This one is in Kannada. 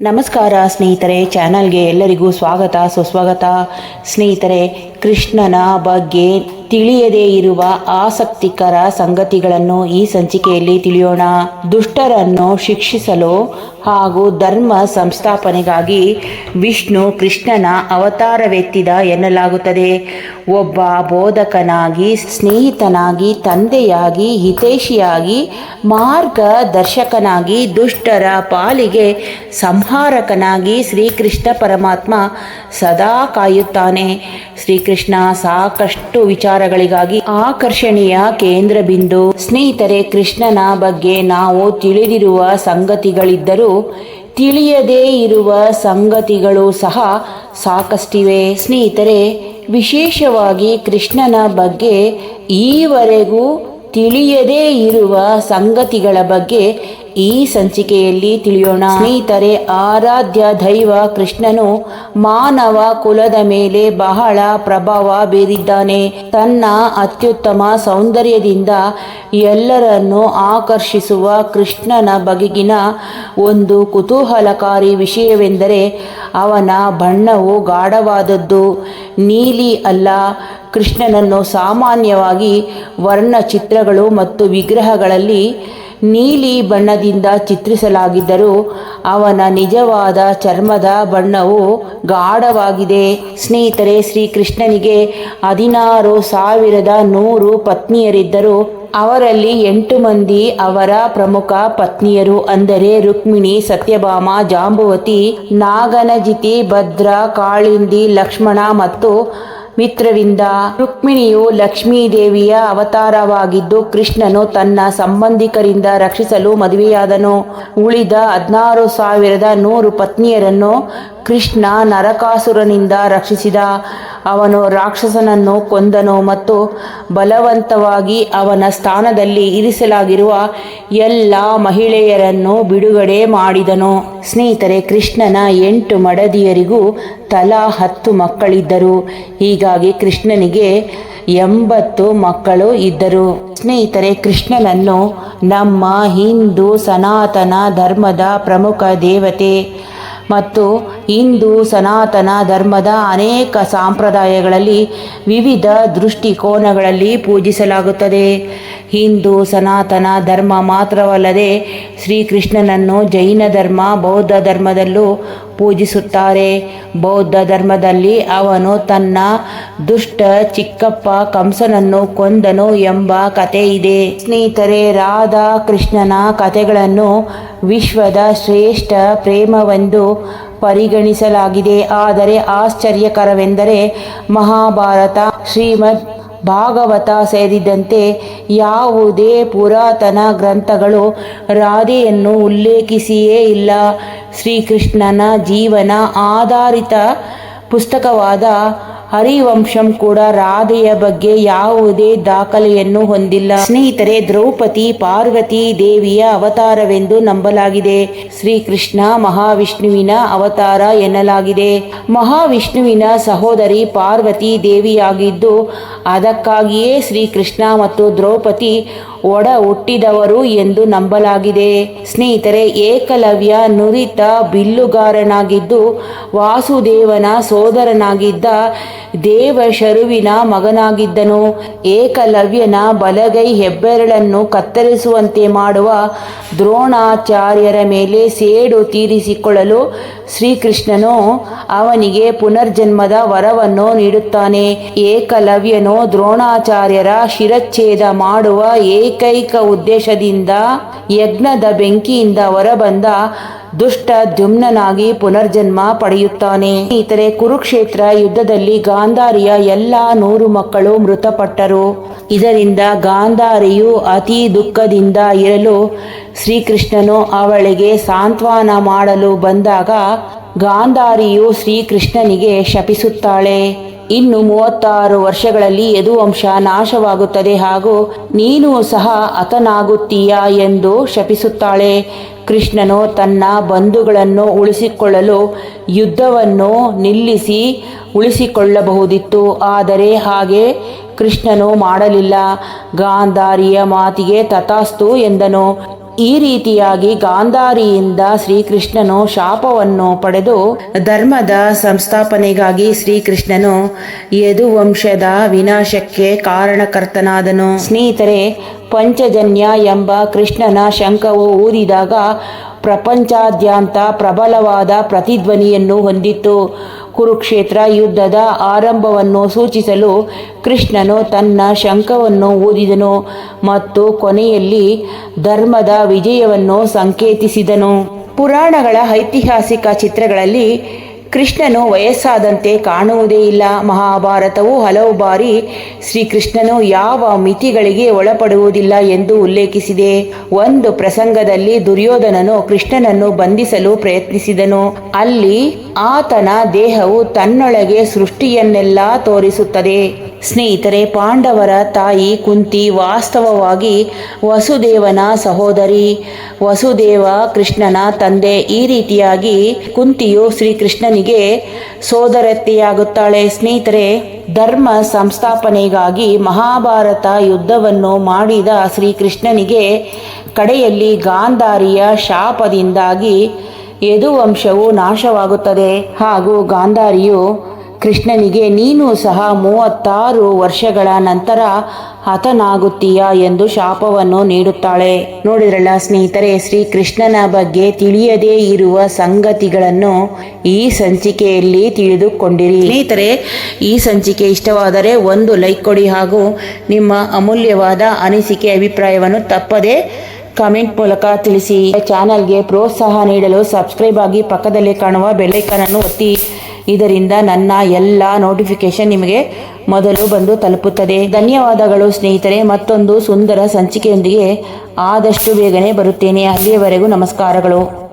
ನಮಸ್ಕಾರ ಸ್ನೇಹಿತರೆ, ಚಾನಲ್ಗೆ ಎಲ್ಲರಿಗೂ ಸ್ವಾಗತ, ಸುಸ್ವಾಗತ. ಸ್ನೇಹಿತರೆ, ಕೃಷ್ಣನ ಬಗ್ಗೆ ತಿಳಿಯದೇ ಇರುವ ಆಸಕ್ತಿಕರ ಸಂಗತಿಗಳನ್ನು ಈ ಸಂಚಿಕೆಯಲ್ಲಿ ತಿಳಿಯೋಣ. ದುಷ್ಟರನ್ನು ಶಿಕ್ಷಿಸಲು ಹಾಗೂ ಧರ್ಮ ಸಂಸ್ಥಾಪನೆಗಾಗಿ ವಿಷ್ಣು ಕೃಷ್ಣನ ಅವತಾರವೆತ್ತಿದ ಎನ್ನಲಾಗುತ್ತದೆ. ಒಬ್ಬ ಬೋಧಕನಾಗಿ, ಸ್ನೇಹಿತನಾಗಿ, ತಂದೆಯಾಗಿ, ಹಿತೈಷಿಯಾಗಿ, ಮಾರ್ಗದರ್ಶಕನಾಗಿ, ದುಷ್ಟರ ಪಾಲಿಗೆ ಸಂಹಾರಕನಾಗಿ ಶ್ರೀಕೃಷ್ಣ ಪರಮಾತ್ಮ ಸದಾ ಕಾಯುತ್ತಾನೆ. ಶ್ರೀಕೃಷ್ಣ ಸಾಕಷ್ಟು ವಿಚಾರಗಳಿಗಾಗಿ ಆಕರ್ಷಣೀಯ ಕೇಂದ್ರ ಬಿಂದು ಸ್ನೇಹಿತರೆ, ಕೃಷ್ಣನ ಬಗ್ಗೆ ನಾವು ತಿಳಿದಿರುವ ಸಂಗತಿಗಳಿದ್ದರೂ ತಿಳಿಯದೇ ಇರುವ ಸಂಗತಿಗಳು ಸಹ ಸಾಕಷ್ಟಿವೆ. ಸ್ನೇಹಿತರೆ ವಿಶೇಷವಾಗಿ ಕೃಷ್ಣನ ಬಗ್ಗೆ ಈವರೆಗೂ ತಿಳಿಯದೇ ಇರುವ ಸಂಗತಿಗಳ ಬಗ್ಗೆ ಈ ಸಂಚಿಕೆಯಲ್ಲಿ ತಿಳಿಯೋಣ. ಸ್ನೇಹಿತರೆ, ಆರಾಧ್ಯ ದೈವ ಕೃಷ್ಣನು ಮಾನವ ಕುಲದ ಮೇಲೆ ಬಹಳ ಪ್ರಭಾವ ಬೀರಿದ್ದಾನೆ. ತನ್ನ ಅತ್ಯುತ್ತಮ ಸೌಂದರ್ಯದಿಂದ ಎಲ್ಲರನ್ನು ಆಕರ್ಷಿಸುವ ಕೃಷ್ಣನ ಬಗೆಗಿನ ಒಂದು ಕುತೂಹಲಕಾರಿ ವಿಷಯವೆಂದರೆ ಅವನ ಬಣ್ಣವು ಗಾಢವಾದದ್ದು. ನೀಲಿ ಅಲ್ಲ, ಕೃಷ್ಣನನ್ನು ಸಾಮಾನ್ಯವಾಗಿ ವರ್ಣಚಿತ್ರಗಳು ಮತ್ತು ವಿಗ್ರಹಗಳಲ್ಲಿ ನೀಲಿ ಬಣ್ಣದಿಂದ ಚಿತ್ರಿಸಲಾಗಿದ್ದರೂ ಅವನ ನಿಜವಾದ ಚರ್ಮದ ಬಣ್ಣವು ಗಾಢವಾಗಿದೆ. ಸ್ನೇಹಿತರೆ, ಶ್ರೀಕೃಷ್ಣನಿಗೆ ಹದಿನಾರು ಸಾವಿರದ ನೂರು ಪತ್ನಿಯರಿದ್ದರು. ಅವರಲ್ಲಿ ಎಂಟು ಮಂದಿ ಅವರ ಪ್ರಮುಖ ಪತ್ನಿಯರು, ಅಂದರೆ ರುಕ್ಮಿಣಿ, ಸತ್ಯಭಾಮ, ಜಾಂಬುವತಿ, ನಾಗನಜಿತಿ, ಭದ್ರ, ಕಾಳಿಂದಿ, ಲಕ್ಷ್ಮಣ ಮತ್ತು ಮಿತ್ರವಿಂದ ರುಕ್ಮಿಣಿಯು ಲಕ್ಷ್ಮೀದೇವಿಯ ಅವತಾರವಾಗಿದ್ದು ಕೃಷ್ಣನು ತನ್ನ ಸಂಬಂಧಿಕರಿಂದ ರಕ್ಷಿಸಲು ಮದುವೆಯಾದನು. ಉಳಿದ ಹದಿನಾರು ಸಾವಿರದ ನೂರು ಪತ್ನಿಯರನ್ನು ಕೃಷ್ಣ ನರಕಾಸುರನಿಂದ ರಕ್ಷಿಸಿದ. ಅವನು ರಾಕ್ಷಸನನ್ನು ಕೊಂದನು ಮತ್ತು ಬಲವಂತವಾಗಿ ಅವನ ಸ್ಥಾನದಲ್ಲಿ ಇರಿಸಲಾಗಿರುವ ಎಲ್ಲ ಮಹಿಳೆಯರನ್ನು ಬಿಡುಗಡೆ ಮಾಡಿದನು. ಸ್ನೇಹಿತರೆ, ಕೃಷ್ಣನ ಎಂಟು ಮಡದಿಯರಿಗೂ ತಲಾ ಹತ್ತು ಮಕ್ಕಳಿದ್ದರು. ಹೀಗಾಗಿ ಕೃಷ್ಣನಿಗೆ ಎಂಬತ್ತು ಮಕ್ಕಳು ಇದ್ದರು. ಸ್ನೇಹಿತರೆ, ಕೃಷ್ಣನನ್ನು ನಮ್ಮ ಹಿಂದೂ ಸನಾತನ ಧರ್ಮದ ಪ್ರಮುಖ ದೇವತೆ ಮತ್ತು ಹಿಂದೂ ಸನಾತನ ಧರ್ಮದ ಅನೇಕ ಸಾಂಪ್ರದಾಯಗಳಲ್ಲಿ ವಿವಿಧ ದೃಷ್ಟಿಕೋನಗಳಲ್ಲಿ ಪೂಜಿಸಲಾಗುತ್ತದೆ. ಹಿಂದೂ ಸನಾತನ ಧರ್ಮ ಮಾತ್ರವಲ್ಲದೆ ಶ್ರೀಕೃಷ್ಣನನ್ನು ಜೈನ ಧರ್ಮ, ಬೌದ್ಧ ಧರ್ಮದಲ್ಲೂ ಪೂಜಿಸುತ್ತಾರೆ. ಬೌದ್ಧ ಧರ್ಮದಲ್ಲಿ ಅವನು ತನ್ನ ದುಷ್ಟ ಚಿಕ್ಕಪ್ಪ ಕಂಸನನ್ನು ಕೊಂದನು ಎಂಬ ಕಥೆ ಇದೆ ಸ್ನೇಹಿತರೆ ರಾಧಾ ಕೃಷ್ಣನ ಕಥೆಗಳನ್ನು ವಿಶ್ವದ ಶ್ರೇಷ್ಠ ಪ್ರೇಮವೆಂದು ಪರಿಗಣಿಸಲಾಗಿದೆ. ಆದರೆ ಆಶ್ಚರ್ಯಕರವೆಂದರೆ ಮಹಾಭಾರತ ಶ್ರೀಮದ್ ಭಾಗವತ ಸೇರಿದಂತೆ ಯಾವುದೇ ಪುರಾತನ ಗ್ರಂಥಗಳು ರಾಧೆಯನ್ನು ಉಲ್ಲೇಖಿಸಿಯೇ ಇಲ್ಲ. ಶ್ರೀಕೃಷ್ಣನ ಜೀವನ ಆಧಾರಿತ ಪುಸ್ತಕವಾದ ಹರಿವಂಶಂ ಕೂಡ ರಾಧೆಯ ಬಗ್ಗೆ ಯಾವುದೇ ದಾಖಲೆಯನ್ನು ಹೊಂದಿಲ್ಲ. ಸ್ನೇಹಿತರೆ, ದ್ರೌಪದಿ ಪಾರ್ವತಿ ದೇವಿಯ ಅವತಾರವೆಂದು ನಂಬಲಾಗಿದೆ. ಶ್ರೀಕೃಷ್ಣ ಮಹಾವಿಷ್ಣುವಿನ ಅವತಾರ ಎನ್ನಲಾಗಿದೆ. ಮಹಾವಿಷ್ಣುವಿನ ಸಹೋದರಿ ಪಾರ್ವತಿ ದೇವಿಯಾಗಿದ್ದು, ಅದಕ್ಕಾಗಿಯೇ ಶ್ರೀಕೃಷ್ಣ ಮತ್ತು ದ್ರೌಪದಿ ಒಡ ಹುಟ್ಟಿದವರು ಎಂದು ನಂಬಲಾಗಿದೆ. ಸ್ನೇಹಿತರೆ, ಏಕಲವ್ಯ ನುರಿತ ಬಿಲ್ಲುಗಾರನಾಗಿದ್ದು, ವಾಸುದೇವನ ಸೋದರನಾಗಿದ್ದ ದೇವಶರುವಿನ ಮಗನಾಗಿದ್ದನು. ಏಕಲವ್ಯನ ಬಲಗೈ ಹೆಬ್ಬೆರಳನ್ನು ಕತ್ತರಿಸುವಂತೆ ಮಾಡುವ ದ್ರೋಣಾಚಾರ್ಯರ ಮೇಲೆ ಸೇಡು ತೀರಿಸಿಕೊಳ್ಳಲು ಶ್ರೀಕೃಷ್ಣನು ಅವನಿಗೆ ಪುನರ್ಜನ್ಮದ ವರವನ್ನು ನೀಡುತ್ತಾನೆ. ಏಕಲವ್ಯನು ದ್ರೋಣಾಚಾರ್ಯರ ಶಿರಚ್ಛೇದ ಮಾಡುವ ಏಕೈಕ ಉದ್ದೇಶದಿಂದ ಯಜ್ಞದ ಬೆಂಕಿಯಿಂದ ಹೊರಬಂದ ದುಷ್ಟ ದ್ಯುಮ್ನಾಗಿ ಪುನರ್ಜನ್ಮ ಪಡೆಯುತ್ತಾನೆ. ಇತರೆ ಕುರುಕ್ಷೇತ್ರ ಯುದ್ಧದಲ್ಲಿ ಗಾಂಧಾರಿಯ ಎಲ್ಲ ನೂರು ಮಕ್ಕಳು ಮೃತಪಟ್ಟರು. ಇದರಿಂದ ಗಾಂಧಾರಿಯು ಅತಿ ದುಃಖದಿಂದ ಇರಲು ಶ್ರೀಕೃಷ್ಣನು ಅವಳಿಗೆ ಸಾಂತ್ವನ ಮಾಡಲು ಬಂದಾಗ ಗಾಂಧಾರಿಯು ಶ್ರೀಕೃಷ್ಣನಿಗೆ ಶಪಿಸುತ್ತಾಳೆ. ಇನ್ನು ಮೂವತ್ತಾರು ವರ್ಷಗಳಲ್ಲಿ ಯದುವಂಶ ನಾಶವಾಗುತ್ತದೆ ಹಾಗೂ ನೀನು ಸಹ ಹತನಾಗುತ್ತೀಯಾ ಎಂದು ಶಪಿಸುತ್ತಾಳೆ. ಕೃಷ್ಣನು ತನ್ನ ಬಂಧುಗಳನ್ನು ಉಳಿಸಿಕೊಳ್ಳಲು ಯುದ್ಧವನ್ನು ನಿಲ್ಲಿಸಿ ಉಳಿಸಿಕೊಳ್ಳಬಹುದಿತ್ತು. ಆದರೆ ಹಾಗೆ ಕೃಷ್ಣನು ಮಾಡಲಿಲ್ಲ. ಗಾಂಧಾರಿಯ ಮಾತಿಗೆ ತಥಾಸ್ತು ಎಂದನು. ಈ ರೀತಿಯಾಗಿ ಗಾಂಧಾರಿಯಿಂದ ಶ್ರೀಕೃಷ್ಣನು ಶಾಪವನ್ನು ಪಡೆದು ಧರ್ಮದ ಸಂಸ್ಥಾಪನೆಗಾಗಿ ಶ್ರೀಕೃಷ್ಣನು ಯದುವಂಶದ ವಿನಾಶಕ್ಕೆ ಕಾರಣಕರ್ತನಾದನು. ಸ್ನೇಹಿತರೆ, ಪಂಚಜನ್ಯ ಎಂಬ ಕೃಷ್ಣನ ಶಂಖವು ಊದಿದಾಗ ಪ್ರಪಂಚಾದ್ಯಂತ ಪ್ರಬಲವಾದ ಪ್ರತಿಧ್ವನಿಯನ್ನು ಹೊಂದಿತ್ತು. ಕುರುಕ್ಷೇತ್ರ ಯುದ್ಧದ ಆರಂಭವನ್ನು ಸೂಚಿಸಲು ಕೃಷ್ಣನು ತನ್ನ ಶಂಖವನ್ನು ಊದಿದನು ಮತ್ತು ಕೊನೆಯಲ್ಲಿ ಧರ್ಮದ ವಿಜಯವನ್ನು ಸಂಕೇತಿಸಿದನು. ಪುರಾಣಗಳ ಐತಿಹಾಸಿಕ ಚಿತ್ರಗಳಲ್ಲಿ ಕೃಷ್ಣನು ವಯಸ್ಸಾದಂತೆ ಕಾಣುವುದೇ ಇಲ್ಲ. ಮಹಾಭಾರತವು ಹಲವು ಬಾರಿ ಶ್ರೀಕೃಷ್ಣನು ಯಾವ ಮಿತಿಗಳಿಗೆ ಒಳಪಡುವುದಿಲ್ಲ ಎಂದು ಉಲ್ಲೇಖಿಸಿದೆ. ಒಂದು ಪ್ರಸಂಗದಲ್ಲಿ ದುರ್ಯೋಧನನು ಕೃಷ್ಣನನ್ನು ಬಂಧಿಸಲು ಪ್ರಯತ್ನಿಸಿದನು. ಅಲ್ಲಿ ಆತನ ದೇಹವು ತನ್ನೊಳಗೆ ಸೃಷ್ಟಿಯನ್ನೆಲ್ಲ ತೋರಿಸುತ್ತದೆ. ಸ್ನೇಹಿತರೆ, ಪಾಂಡವರ ತಾಯಿ ಕುಂತಿ ವಾಸ್ತವವಾಗಿ ವಸುದೇವನ ಸಹೋದರಿ. ವಸುದೇವ ಕೃಷ್ಣನ ತಂದೆ. ಈ ರೀತಿಯಾಗಿ ಕುಂತಿಯು ಶ್ರೀಕೃಷ್ಣನಿಗೆ ಸೋದರತ್ತೆಯಾಗುತ್ತಾಳೆ. ಸ್ನೇಹಿತರೆ, ಧರ್ಮ ಸಂಸ್ಥಾಪನೆಗಾಗಿ ಮಹಾಭಾರತ ಯುದ್ಧವನ್ನು ಮಾಡಿದ ಶ್ರೀಕೃಷ್ಣನಿಗೆ ಕಡೆಯಲ್ಲಿ ಗಾಂಧಾರಿಯ ಶಾಪದಿಂದಾಗಿ ಯದುವಂಶವು ನಾಶವಾಗುತ್ತದೆ. ಹಾಗೂ ಗಾಂಧಾರಿಯು ಕೃಷ್ಣನಿಗೆ, ನೀನು ಸಹ ಮೂವತ್ತಾರು ವರ್ಷಗಳ ನಂತರ ಹತನಾಗುತ್ತೀಯ ಎಂದು ಶಾಪವನ್ನು ನೀಡುತ್ತಾಳೆ. ನೋಡಿದ್ರಲ್ಲ ಸ್ನೇಹಿತರೆ ಶ್ರೀ ಕೃಷ್ಣನ ಬಗ್ಗೆ ತಿಳಿಯದೇ ಇರುವ ಸಂಗತಿಗಳನ್ನು ಈ ಸಂಚಿಕೆಯಲ್ಲಿ ತಿಳಿದುಕೊಂಡಿರಿ. ಸ್ನೇಹಿತರೆ, ಈ ಸಂಚಿಕೆ ಇಷ್ಟವಾದರೆ ಒಂದು ಲೈಕ್ ಕೊಡಿ ಹಾಗೂ ನಿಮ್ಮ ಅಮೂಲ್ಯವಾದ ಅನಿಸಿಕೆ ಅಭಿಪ್ರಾಯವನ್ನು ತಪ್ಪದೆ ಕಮೆಂಟ್ ಮೂಲಕ ತಿಳಿಸಿ. ಚಾನಲ್ಗೆ ಪ್ರೋತ್ಸಾಹ ನೀಡಲು ಸಬ್ಸ್ಕ್ರೈಬ್ ಆಗಿ ಪಕ್ಕದಲ್ಲಿ ಕಾಣುವ ಬೆಲ್ಲೈಕನನ್ನು ಒತ್ತಿ. ಇದರಿಂದ ನನ್ನ ಎಲ್ಲ ನೋಟಿಫಿಕೇಶನ್ ನಿಮಗೆ ಮೊದಲು ಬಂದು ತಲುಪುತ್ತದೆ. ಧನ್ಯವಾದಗಳು ಸ್ನೇಹಿತರೆ. ಮತ್ತೊಂದು ಸುಂದರ ಸಂಚಿಕೆಯೊಂದಿಗೆ ಆದಷ್ಟು ಬೇಗನೆ ಬರುತ್ತೇನೆ. ಅಲ್ಲಿಯವರೆಗೂ ನಮಸ್ಕಾರಗಳು.